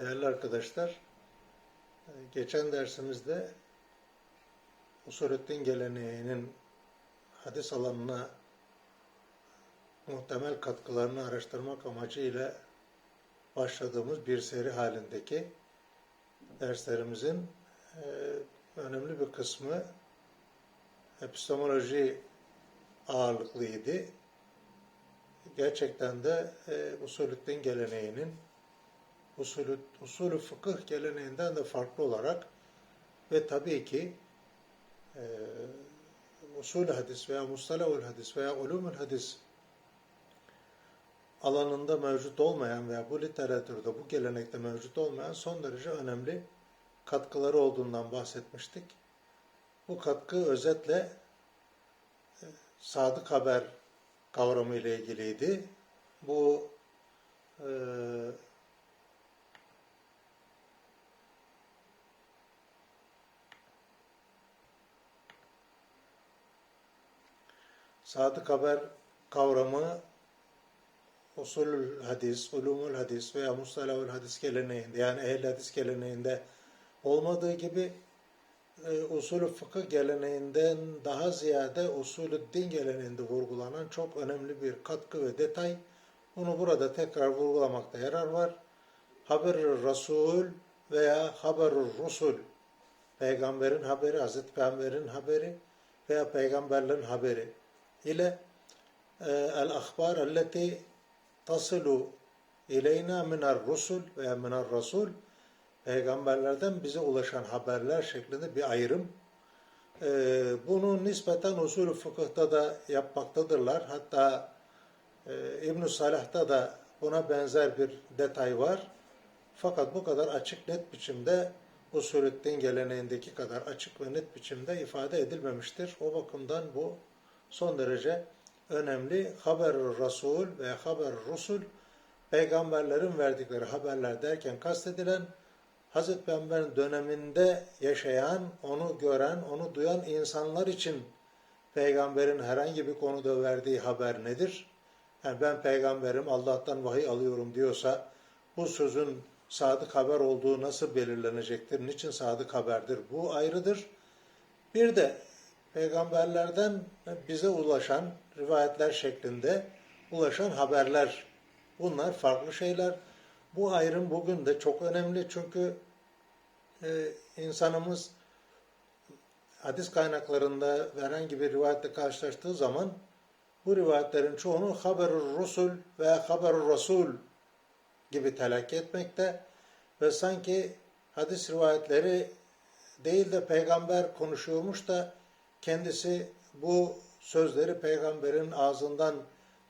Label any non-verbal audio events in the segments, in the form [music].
Değerli arkadaşlar, e, geçen dersimizde Usulüddin geleneğinin hadis alanına muhtemel katkılarını araştırmak amacıyla başladığımız bir seri halindeki derslerimizin e, önemli bir kısmı epistemoloji ağırlıklıydı. Gerçekten de e, Usulüddin geleneğinin usulü, usulü fıkıh geleneğinden de farklı olarak ve tabii ki e, usul hadis veya mustalahul hadis veya ulumul hadis alanında mevcut olmayan veya bu literatürde, bu gelenekte mevcut olmayan son derece önemli katkıları olduğundan bahsetmiştik. Bu katkı özetle e, sadık haber kavramı ile ilgiliydi. Bu e, sadık haber kavramı usulül hadis, ulumul hadis veya mustalahul hadis geleneğinde yani ehl hadis geleneğinde olmadığı gibi e, usulü fıkıh geleneğinden daha ziyade usulü din geleneğinde vurgulanan çok önemli bir katkı ve detay. Bunu burada tekrar vurgulamakta yarar var. Haber-i veya haber-i Rusul peygamberin haberi, Hazreti Peygamber'in haberi veya peygamberlerin haberi e, el-ahbar elleti tasilu ileyna minel rusul veya minel rasul peygamberlerden bize ulaşan haberler şeklinde bir ayrım. E, bunu nispeten usulü fıkıhta da yapmaktadırlar. Hatta e, İbn-i Salah'ta da buna benzer bir detay var. Fakat bu kadar açık net biçimde usulüddin geleneğindeki kadar açık ve net biçimde ifade edilmemiştir. O bakımdan bu son derece önemli. haber Resul ve haber Rusul peygamberlerin verdikleri haberler derken kastedilen Hazreti Peygamber'in döneminde yaşayan, onu gören, onu duyan insanlar için peygamberin herhangi bir konuda verdiği haber nedir? Yani ben peygamberim, Allah'tan vahiy alıyorum diyorsa bu sözün sadık haber olduğu nasıl belirlenecektir? Niçin sadık haberdir? Bu ayrıdır. Bir de peygamberlerden bize ulaşan rivayetler şeklinde ulaşan haberler. Bunlar farklı şeyler. Bu ayrım bugün de çok önemli çünkü e, insanımız hadis kaynaklarında herhangi bir rivayetle karşılaştığı zaman bu rivayetlerin çoğunu haber-ı Rusul veya haber-ı Resul gibi telakki etmekte ve sanki hadis rivayetleri değil de peygamber konuşuyormuş da kendisi bu sözleri peygamberin ağzından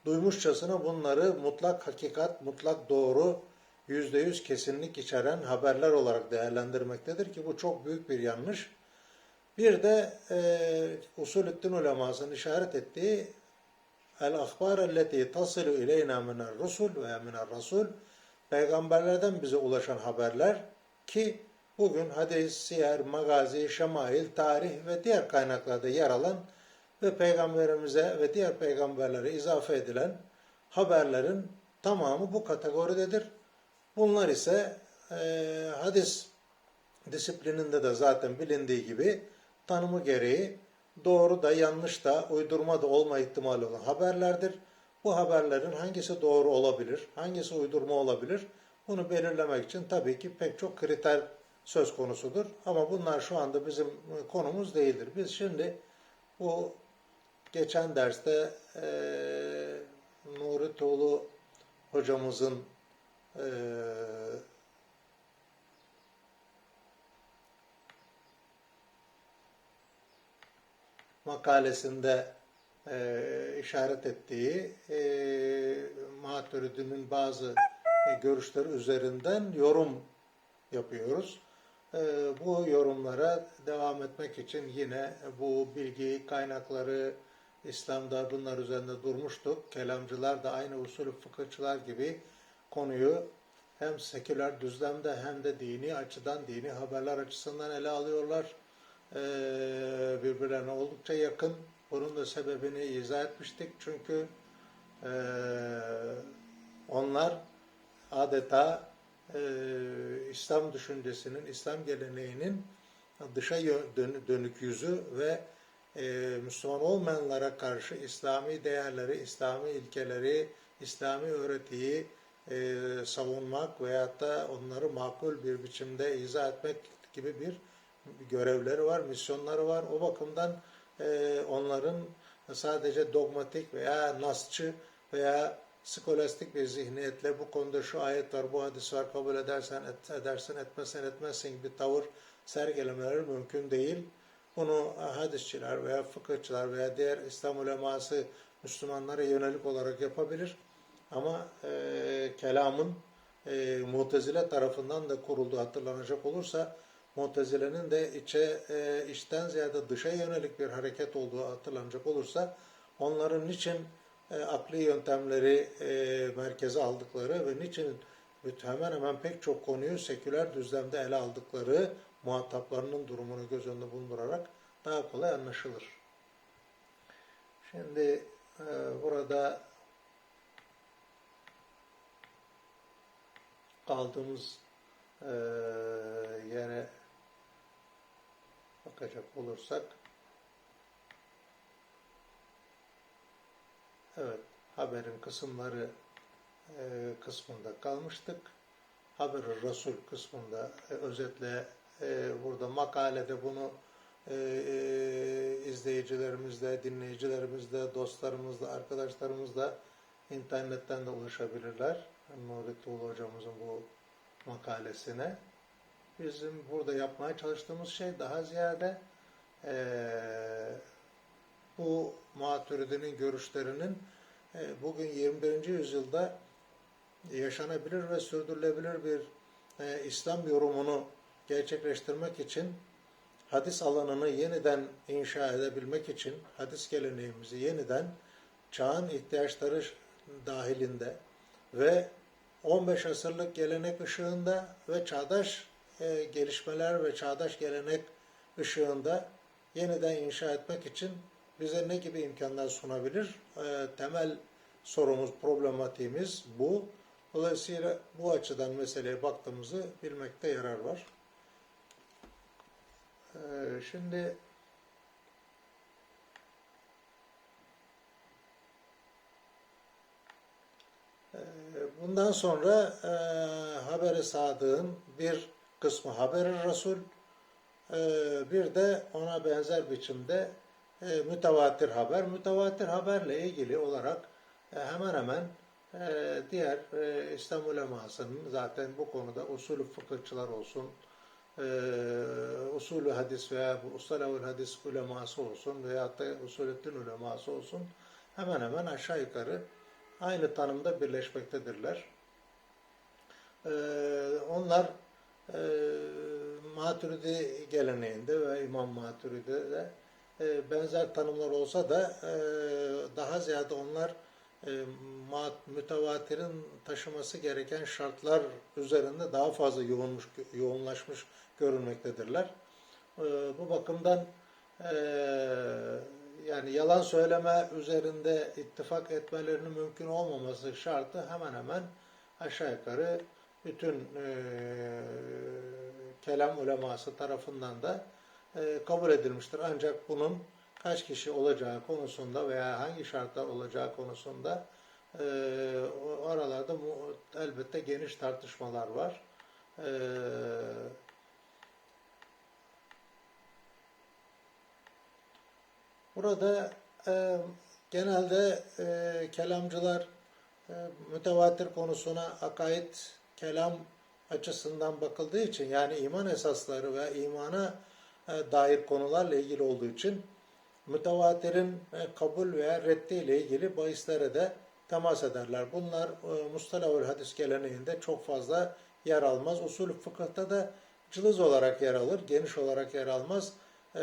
duymuşçasına bunları mutlak hakikat, mutlak doğru, yüzde yüz kesinlik içeren haberler olarak değerlendirmektedir ki bu çok büyük bir yanlış. Bir de e, usulüddin ulemasının işaret ettiği el-ahbar elleti tasilu ileyna minel rusul veya minel rasul peygamberlerden bize ulaşan haberler ki bugün hadis, siyer, magazi, şemail, tarih ve diğer kaynaklarda yer alan ve peygamberimize ve diğer peygamberlere izafe edilen haberlerin tamamı bu kategoridedir. Bunlar ise e, hadis disiplininde de zaten bilindiği gibi tanımı gereği doğru da yanlış da uydurma da olma ihtimali olan haberlerdir. Bu haberlerin hangisi doğru olabilir, hangisi uydurma olabilir bunu belirlemek için tabii ki pek çok kriter söz konusudur. Ama bunlar şu anda bizim konumuz değildir. Biz şimdi bu geçen derste e, Nuri Tuğlu hocamızın e, makalesinde e, işaret ettiği e, Maturidi'nin bazı e, görüşleri üzerinden yorum yapıyoruz. E, bu yorumlara devam etmek için yine bu bilgi kaynakları İslam'da bunlar üzerinde durmuştuk. Kelamcılar da aynı usulü fıkıhçılar gibi konuyu hem seküler düzlemde hem de dini açıdan, dini haberler açısından ele alıyorlar. E, birbirlerine oldukça yakın. Bunun da sebebini izah etmiştik. Çünkü onlar adeta e, İslam düşüncesinin, İslam geleneğinin dışa dönük yüzü ve e, Müslüman olmayanlara karşı İslami değerleri, İslami ilkeleri, İslami öğretiyi e, savunmak veyahut da onları makul bir biçimde izah etmek gibi bir görevleri var, misyonları var. O bakımdan e, onların sadece dogmatik veya nasçı veya skolastik bir zihniyetle bu konuda şu ayet var, bu hadis var, kabul edersen et, edersin, etmezsen etmezsin gibi tavır sergilemeleri mümkün değil. Bunu hadisçiler veya fıkıhçılar veya diğer İslam uleması Müslümanlara yönelik olarak yapabilir. Ama e, kelamın e, Mutezile tarafından da kurulduğu hatırlanacak olursa Mutezile'nin de içe e, içten ziyade dışa yönelik bir hareket olduğu hatırlanacak olursa onların niçin akli yöntemleri e, merkeze aldıkları ve niçin hemen hemen pek çok konuyu seküler düzlemde ele aldıkları muhataplarının durumunu göz önünde bulundurarak daha kolay anlaşılır. Şimdi e, burada kaldığımız e, yere bakacak olursak evet haberin kısımları e, kısmında kalmıştık. Haber-i Resul kısmında e, özetle e, burada makalede bunu e, e, izleyicilerimizle, dinleyicilerimizle, dostlarımızla, arkadaşlarımızla internetten de ulaşabilirler. Nuri Tuğlu hocamızın bu makalesine. Bizim burada yapmaya çalıştığımız şey daha ziyade e, bu Maturidi'nin görüşlerinin e, bugün 21. yüzyılda yaşanabilir ve sürdürülebilir bir e, İslam yorumunu gerçekleştirmek için hadis alanını yeniden inşa edebilmek için hadis geleneğimizi yeniden çağın ihtiyaçları dahilinde ve 15 asırlık gelenek ışığında ve çağdaş e, gelişmeler ve çağdaş gelenek ışığında yeniden inşa etmek için bize ne gibi imkanlar sunabilir? E, temel sorumuz, problematiğimiz bu. Dolayısıyla bu açıdan meseleye baktığımızı bilmekte yarar var. E, şimdi bundan sonra e, Haber-i Sadık'ın bir kısmı Haber-i Resul, e, bir de ona benzer biçimde e, mütevatir haber. Mütevatir haberle ilgili olarak e, hemen hemen e, diğer e, İslam ulemasının zaten bu konuda usulü fıkıhçılar olsun, e, usulü hadis veya bu ustalahul hadis uleması olsun veya da usulüddin uleması olsun hemen hemen aşağı yukarı aynı tanımda birleşmektedirler. E, onlar e, Maturidi geleneğinde ve İmam Maturidi'de e, benzer tanımlar olsa da e, daha ziyade onlar e, mütevatirin taşıması gereken şartlar üzerinde daha fazla yoğunmuş, yoğunlaşmış görünmektedirler. E, bu bakımdan yani yalan söyleme üzerinde ittifak etmelerinin mümkün olmaması şartı hemen hemen aşağı yukarı bütün kelam uleması tarafından da kabul edilmiştir. Ancak bunun kaç kişi olacağı konusunda veya hangi şartlar olacağı konusunda e, aralarda elbette geniş tartışmalar var. E, burada e, genelde e, kelamcılar e, mütevatir konusuna akaid kelam açısından bakıldığı için yani iman esasları ve imana e, dair konularla ilgili olduğu için mütevatirin e, kabul veya reddi ile ilgili bahislere de temas ederler. Bunlar e, mustalahül hadis geleneğinde çok fazla yer almaz. Usul fıkıhta da cılız olarak yer alır, geniş olarak yer almaz. E,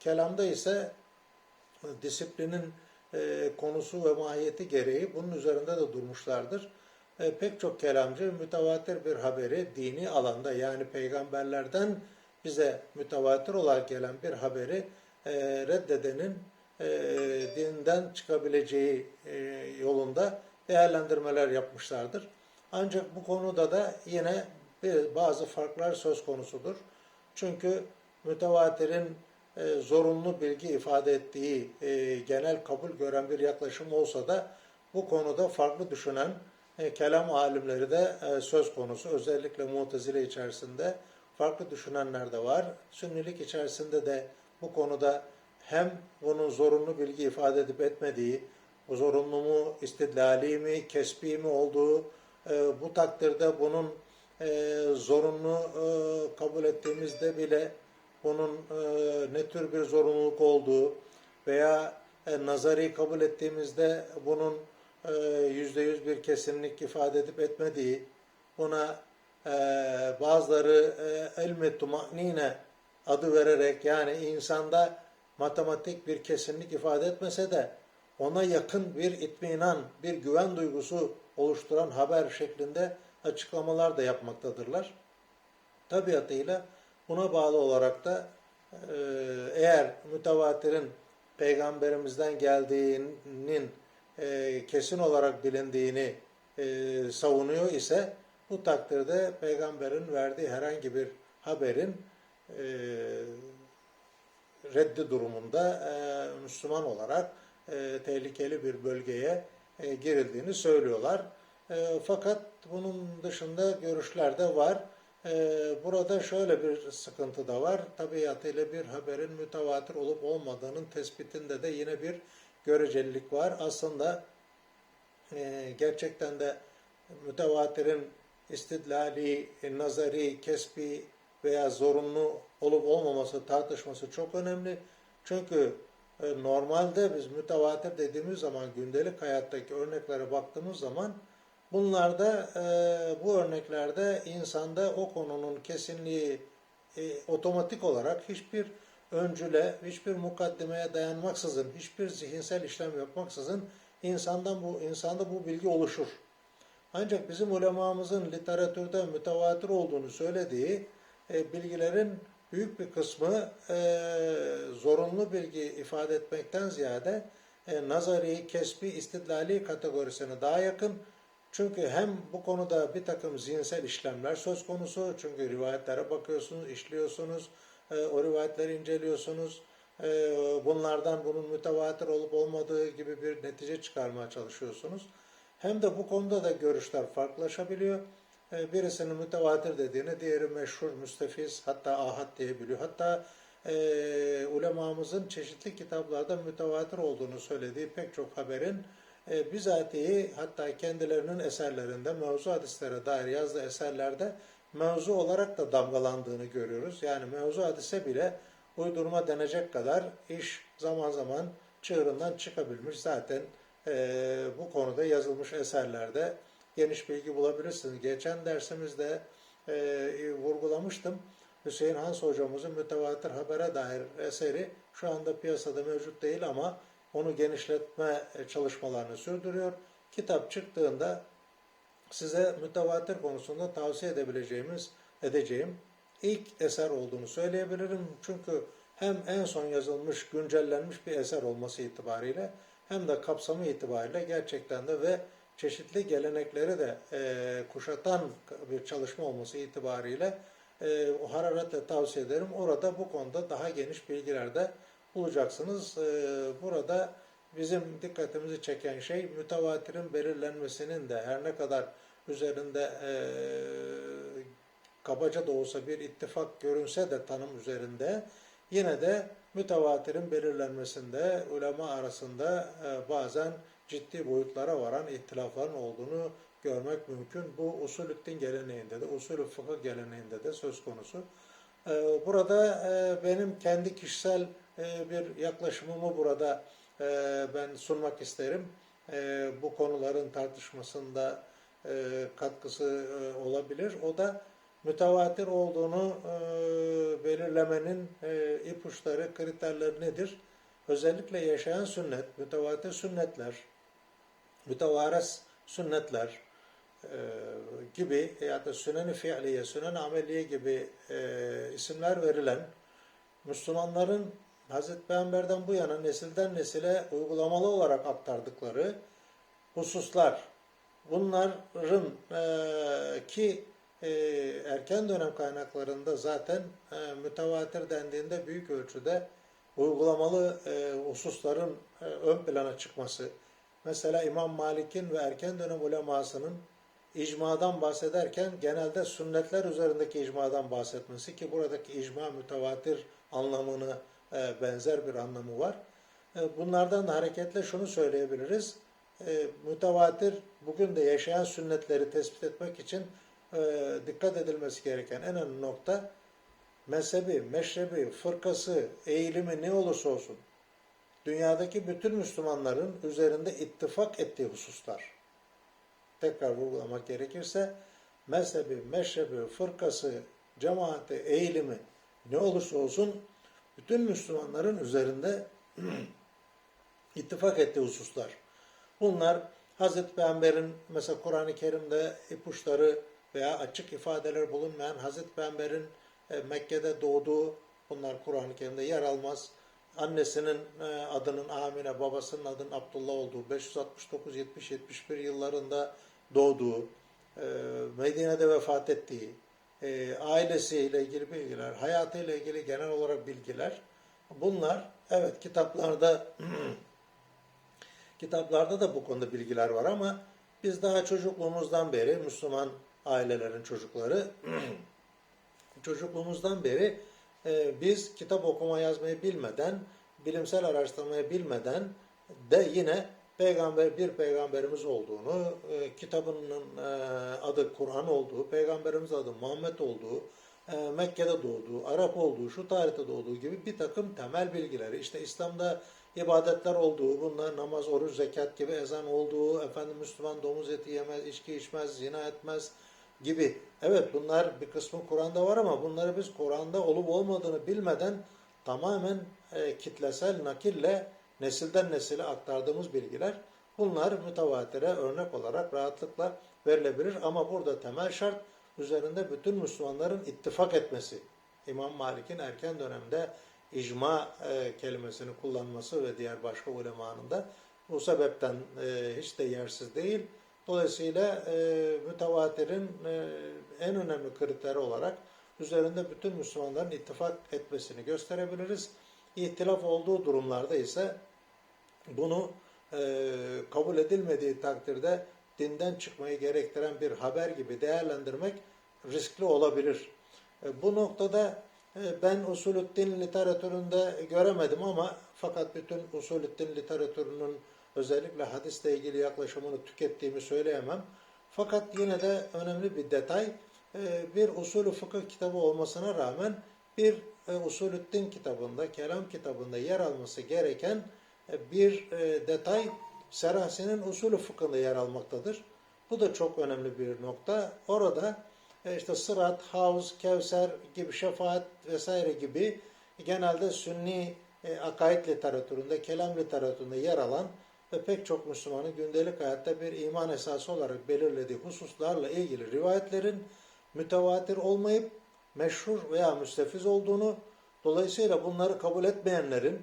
kelamda ise disiplinin e, konusu ve mahiyeti gereği bunun üzerinde de durmuşlardır. E, pek çok kelamcı mütevatir bir haberi dini alanda yani peygamberlerden bize mütevatir olarak gelen bir haberi e, reddedenin e, dinden çıkabileceği e, yolunda değerlendirmeler yapmışlardır. Ancak bu konuda da yine bir, bazı farklar söz konusudur. Çünkü mütevatirin e, zorunlu bilgi ifade ettiği e, genel kabul gören bir yaklaşım olsa da bu konuda farklı düşünen e, kelam alimleri de e, söz konusu. Özellikle Mu'tezile içerisinde farklı düşünenler de var. Sünnilik içerisinde de bu konuda hem bunun zorunlu bilgi ifade edip etmediği, bu zorunlu mu, istidlali mi, kesbi mi olduğu, e, bu takdirde bunun e, zorunlu e, kabul ettiğimizde bile bunun e, ne tür bir zorunluluk olduğu veya e, nazari kabul ettiğimizde bunun e, yüzde yüz bir kesinlik ifade edip etmediği, buna e, bazıları e, ilmi adı vererek yani insanda matematik bir kesinlik ifade etmese de ona yakın bir itminan, bir güven duygusu oluşturan haber şeklinde açıklamalar da yapmaktadırlar. Tabiatıyla buna bağlı olarak da e, eğer mütevatirin peygamberimizden geldiğinin e, kesin olarak bilindiğini e, savunuyor ise bu takdirde peygamberin verdiği herhangi bir haberin e, reddi durumunda e, Müslüman olarak e, tehlikeli bir bölgeye e, girildiğini söylüyorlar. E, fakat bunun dışında görüşler de var. E, burada şöyle bir sıkıntı da var. Tabiatıyla bir haberin mütevatir olup olmadığının tespitinde de yine bir görecelilik var. Aslında e, gerçekten de mütevatirin istidlali, nazari, kesbi veya zorunlu olup olmaması tartışması çok önemli. Çünkü e, normalde biz mütevatir dediğimiz zaman gündelik hayattaki örneklere baktığımız zaman bunlarda e, bu örneklerde insanda o konunun kesinliği e, otomatik olarak hiçbir öncüle, hiçbir mukaddimeye dayanmaksızın, hiçbir zihinsel işlem yapmaksızın insandan bu insanda bu bilgi oluşur. Ancak bizim ulemamızın literatürde mütevatir olduğunu söylediği e, bilgilerin büyük bir kısmı e, zorunlu bilgi ifade etmekten ziyade e, nazari, kesbi, istidlali kategorisine daha yakın. Çünkü hem bu konuda bir takım zihinsel işlemler söz konusu. Çünkü rivayetlere bakıyorsunuz, işliyorsunuz, e, o rivayetleri inceliyorsunuz. E, bunlardan bunun mütevatir olup olmadığı gibi bir netice çıkarmaya çalışıyorsunuz. Hem de bu konuda da görüşler farklılaşabiliyor. E, birisinin mütevatir dediğini, diğeri meşhur, müstefiz, hatta ahad diyebiliyor. Hatta e, ulemamızın çeşitli kitaplarda mütevatir olduğunu söylediği pek çok haberin e, bizatihi hatta kendilerinin eserlerinde, mevzu hadislere dair yazdığı eserlerde mevzu olarak da damgalandığını görüyoruz. Yani mevzu hadise bile uydurma denecek kadar iş zaman zaman çığırından çıkabilmiş. Zaten e, bu konuda yazılmış eserlerde geniş bilgi bulabilirsiniz. Geçen dersimizde e, vurgulamıştım. Hüseyin Hans hocamızın mütevatir habere dair eseri şu anda piyasada mevcut değil ama onu genişletme çalışmalarını sürdürüyor. Kitap çıktığında size mütevatir konusunda tavsiye edebileceğimiz, edeceğim ilk eser olduğunu söyleyebilirim. Çünkü hem en son yazılmış, güncellenmiş bir eser olması itibariyle hem de kapsamı itibariyle gerçekten de ve çeşitli gelenekleri de e, kuşatan bir çalışma olması itibariyle e, hararetle tavsiye ederim. Orada bu konuda daha geniş bilgiler de bulacaksınız. E, burada bizim dikkatimizi çeken şey mütevatirin belirlenmesinin de her ne kadar üzerinde e, kabaca da olsa bir ittifak görünse de tanım üzerinde yine de mütevatirin belirlenmesinde ulema arasında e, bazen ciddi boyutlara varan ihtilafların olduğunu görmek mümkün. Bu usulüddin geleneğinde de, usulü fıkıh geleneğinde de söz konusu. E, burada e, benim kendi kişisel bir yaklaşımımı burada ben sunmak isterim. Bu konuların tartışmasında katkısı olabilir. O da mütevatir olduğunu e, belirlemenin e, ipuçları, kriterleri nedir? Özellikle yaşayan sünnet, mütevatir sünnetler, mütevares sünnetler e, gibi ya da sünen-i fiiliye, sünen ameliye gibi e, isimler verilen Müslümanların Hazreti Peygamber'den bu yana nesilden nesile uygulamalı olarak aktardıkları hususlar bunların e, ki e, erken dönem kaynaklarında zaten e, mütevatir dendiğinde büyük ölçüde uygulamalı e, hususların e, ön plana çıkması. Mesela İmam Malik'in ve erken dönem ulemasının icmadan bahsederken genelde sünnetler üzerindeki icmadan bahsetmesi ki buradaki icma mütevatir anlamını e, benzer bir anlamı var. E, bunlardan da hareketle şunu söyleyebiliriz. E, mütevatir bugün de yaşayan sünnetleri tespit etmek için e, dikkat edilmesi gereken en önemli nokta mezhebi, meşrebi, fırkası, eğilimi ne olursa olsun dünyadaki bütün Müslümanların üzerinde ittifak ettiği hususlar. Tekrar vurgulamak gerekirse mezhebi, meşrebi, fırkası, cemaati, eğilimi ne olursa olsun bütün Müslümanların üzerinde [clears throat] ittifak ettiği hususlar. Bunlar Hazreti Peygamber'in mesela Kur'an-ı Kerim'de ipuçları veya açık ifadeler bulunmayan Hazreti Peygamber'in e, Mekke'de doğduğu bunlar Kur'an-ı Kerim'de yer almaz. Annesinin e, adının Amine, babasının adının Abdullah olduğu 569-70-71 yıllarında doğduğu, e, Medine'de vefat ettiği, ailesiyle ilgili bilgiler, hayatıyla ilgili genel olarak bilgiler. Bunlar evet kitaplarda [clears throat] kitaplarda da bu konuda bilgiler var ama biz daha çocukluğumuzdan beri Müslüman ailelerin çocukları. [clears throat] Çocukluğumuzdan beri e, biz kitap okuma yazmayı bilmeden, bilimsel araştırmayı bilmeden de yine peygamber bir peygamberimiz olduğunu, e, kitabının e, adı Kur'an olduğu, peygamberimiz adı Muhammed olduğu, e, Mekke'de doğduğu, Arap olduğu, şu tarihte doğduğu gibi bir takım temel bilgileri, işte İslam'da ibadetler olduğu, bunlar namaz, oruç, zekat gibi ezan olduğu, efendim Müslüman domuz eti yemez, içki içmez, zina etmez gibi. Evet bunlar bir kısmı Kur'an'da var ama bunları biz Kur'an'da olup olmadığını bilmeden tamamen e, kitlesel nakille nesilden nesile aktardığımız bilgiler bunlar mütevatire örnek olarak rahatlıkla verilebilir ama burada temel şart üzerinde bütün Müslümanların ittifak etmesi. İmam Malik'in erken dönemde icma e, kelimesini kullanması ve diğer başka ulemanın da bu sebepten e, hiç de yersiz değil. Dolayısıyla e, mütevatirin e, en önemli kriteri olarak üzerinde bütün Müslümanların ittifak etmesini gösterebiliriz. İhtilaf olduğu durumlarda ise bunu e, kabul edilmediği takdirde dinden çıkmayı gerektiren bir haber gibi değerlendirmek riskli olabilir. E, bu noktada e, ben usulüddin literatüründe göremedim ama fakat bütün usulüddin literatürünün özellikle hadisle ilgili yaklaşımını tükettiğimi söyleyemem. Fakat yine de önemli bir detay e, bir usulü fıkıh kitabı olmasına rağmen bir e, usulüddin kitabında, kelam kitabında yer alması gereken e, bir detay Serahsi'nin usulü fıkhında yer almaktadır. Bu da çok önemli bir nokta. Orada işte sırat, havz, kevser gibi şefaat vesaire gibi genelde sünni akaid literatüründe, kelam literatüründe yer alan ve pek çok Müslümanın gündelik hayatta bir iman esası olarak belirlediği hususlarla ilgili rivayetlerin mütevatir olmayıp meşhur veya müstefiz olduğunu, dolayısıyla bunları kabul etmeyenlerin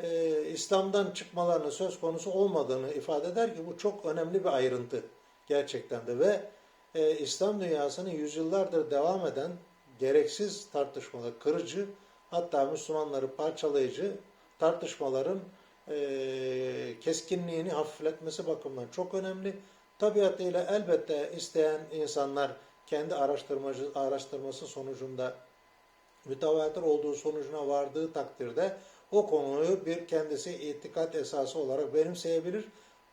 e, İslam'dan çıkmalarının söz konusu olmadığını ifade eder ki bu çok önemli bir ayrıntı gerçekten de ve e, İslam dünyasının yüzyıllardır devam eden gereksiz tartışmalar, kırıcı hatta Müslümanları parçalayıcı tartışmaların e, keskinliğini hafifletmesi bakımından çok önemli. Tabiatıyla elbette isteyen insanlar kendi araştırmacı, araştırması sonucunda mütevatir olduğu sonucuna vardığı takdirde o konuyu bir kendisi itikat esası olarak benimseyebilir.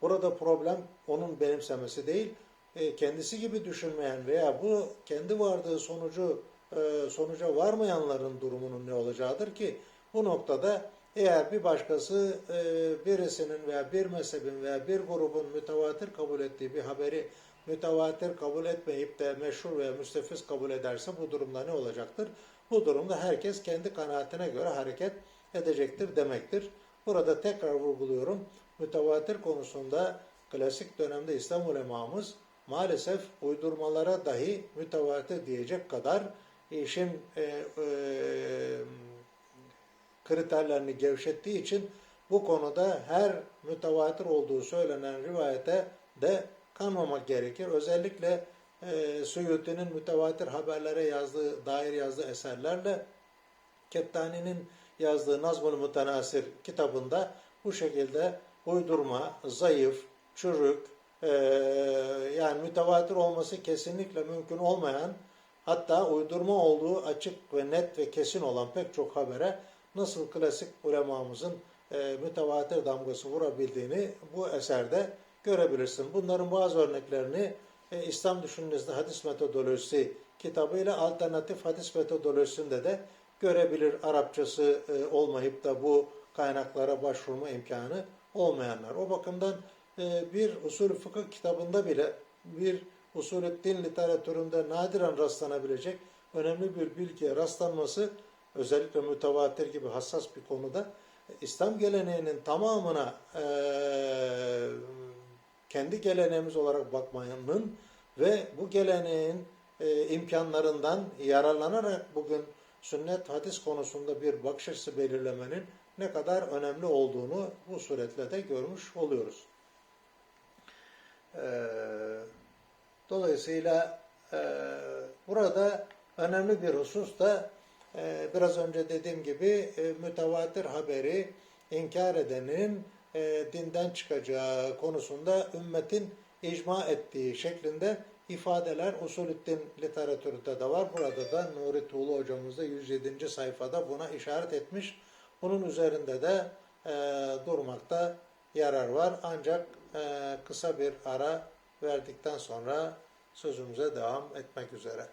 Burada problem onun benimsemesi değil, e, kendisi gibi düşünmeyen veya bu kendi vardığı sonucu e, sonuca varmayanların durumunun ne olacağıdır ki bu noktada eğer bir başkası e, birisinin veya bir mezhebin veya bir grubun mütevatir kabul ettiği bir haberi mütevatir kabul etmeyip de meşhur veya müstefiz kabul ederse bu durumda ne olacaktır? Bu durumda herkes kendi kanaatine göre hareket edecektir demektir. Burada tekrar vurguluyorum. Mütevatir konusunda klasik dönemde İslam ulemamız maalesef uydurmalara dahi mütevatir diyecek kadar işin e, e, kriterlerini gevşettiği için bu konuda her mütevatir olduğu söylenen rivayete de kanmamak gerekir. Özellikle e, Suyuti'nin mütevatir haberlere yazdığı, dair yazdığı eserlerle Kettani'nin yazdığı Nazm-ı Mutenasir kitabında bu şekilde uydurma, zayıf, çürük, e, yani mütevatir olması kesinlikle mümkün olmayan hatta uydurma olduğu açık ve net ve kesin olan pek çok habere nasıl klasik ulemamızın e, mütevatir damgası vurabildiğini bu eserde görebilirsin. Bunların bazı örneklerini e, İslam Düşüncesi Hadis Metodolojisi kitabıyla alternatif hadis metodolojisinde de görebilir. Arapçası e, olmayıp da bu kaynaklara başvurma imkanı olmayanlar. O bakımdan e, bir usul fıkıh kitabında bile bir usulü din literatüründe nadiren rastlanabilecek önemli bir bilgiye rastlanması özellikle mütevatir gibi hassas bir konuda e, İslam geleneğinin tamamına e, kendi geleneğimiz olarak bakmanın ve bu geleneğin e, imkanlarından yararlanarak bugün sünnet hadis konusunda bir bakış açısı belirlemenin ne kadar önemli olduğunu bu suretle de görmüş oluyoruz. Ee, dolayısıyla e, burada önemli bir husus da e, biraz önce dediğim gibi e, mütevatir haberi inkar edenin e, dinden çıkacağı konusunda ümmetin icma ettiği şeklinde ifadeler usulüddin literatüründe de var. Burada da Nuri Tuğlu hocamız da 107. sayfada buna işaret etmiş. Bunun üzerinde de e, durmakta yarar var. Ancak e, kısa bir ara verdikten sonra sözümüze devam etmek üzere.